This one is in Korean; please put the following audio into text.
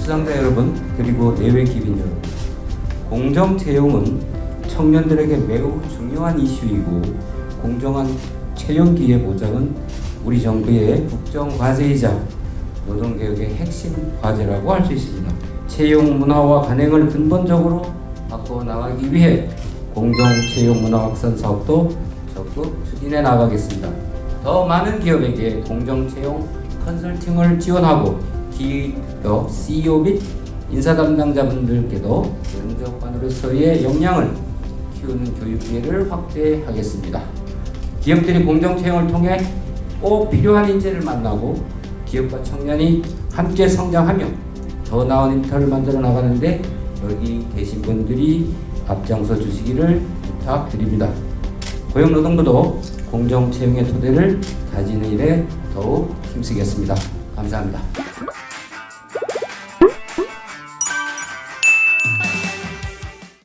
수상자 여러분 그리고 내외 기빈 여러분 공정 채용은 청년들에게 매우 중요한 이슈이고 공정한 채용 기회 보장은 우리 정부의 국정 과제이자 노동 개혁의 핵심 과제라고 할 수 있습니다. 채용 문화와 관행을 근본적으로 바꿔 나가기 위해 공정 채용 문화 확산 사업도 적극 추진해 나가겠습니다. 더 많은 기업에게 공정 채용 컨설팅을 지원하고 기업 CEO 및 인사 담당자분들께도 면접관으로서의 역량을 키우는 교육 기회를 확대하겠습니다. 기업들이 공정 채용을 통해 꼭 필요한 인재를 만나고 기업과 청년이 함께 성장하며 더 나은 인터를 만들어 나가는데 여기 계신 분들이 앞장서 주시기를 부탁드립니다. 고용노동부도 공정 채용의 토대를 다지는 일에 더욱 힘쓰겠습니다. 감사합니다.